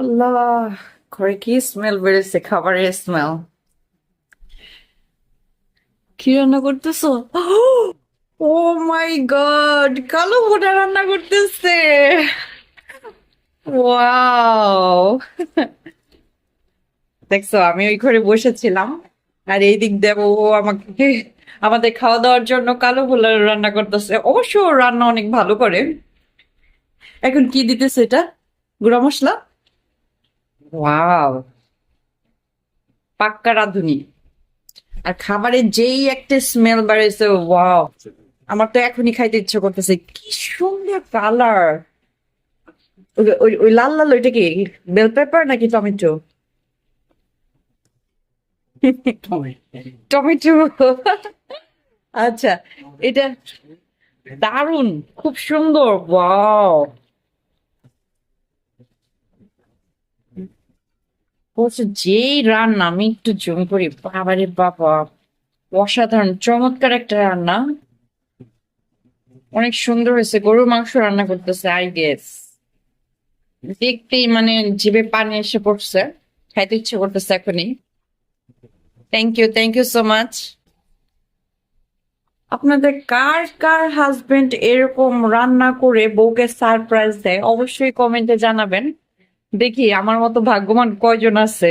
আল্লাহ ঘরে কি স্মেল বেড়েছে খাবারের স্মেল কি রান্না করতেছো? ও মাই গড কালো ভোটা রান্না করতেছে। ওয়াও দেখছ, আমি ওই ঘরে বসেছিলাম, আর এই দিক দিয়ে ও আমাকে, আমাদের খাওয়া দাওয়ার জন্য কালো ভোলা রান্না করতেছে। অবশ্য রান্না অনেক ভালো করে। এখন কি দিতেছে এটা? গুঁড়া মশলা? ওয়াও। পাক্কা রাঁধুনি। আর খাবারের যেই একটা স্মেল বাড়াইছে ওয়াও। আমার তো এখনই খাইতে ইচ্ছে করতেছে। কি সুন্দর কালার ওই লাল লাল, ওইটা কি বেল পেপার নাকি টমেটো? টমেটো। আচ্ছা এটা দারুণ খুব সুন্দর, ওয়াও। বলছে, যেই রান্না, আমি একটু জমি করি। বাবারে বাবা, অসাধারণ, চমৎকার একটা রান্না। অনেক সুন্দর হয়েছে, গরুর মাংস রান্না করতেছে আই গেস দেখতেই মানে জিভে পানি এসে পড়ছে, খাইতে ইচ্ছে করতেছে এখনই। Thank you thank you so much আপনাদের কার কার হাজবেন্ড এরকম রান্না করে বউকে সারপ্রাইজ দেয়, অবশ্যই কমেন্টে জানাবেন। দেখি আমার মতো ভাগ্যবান কয়জন আছে?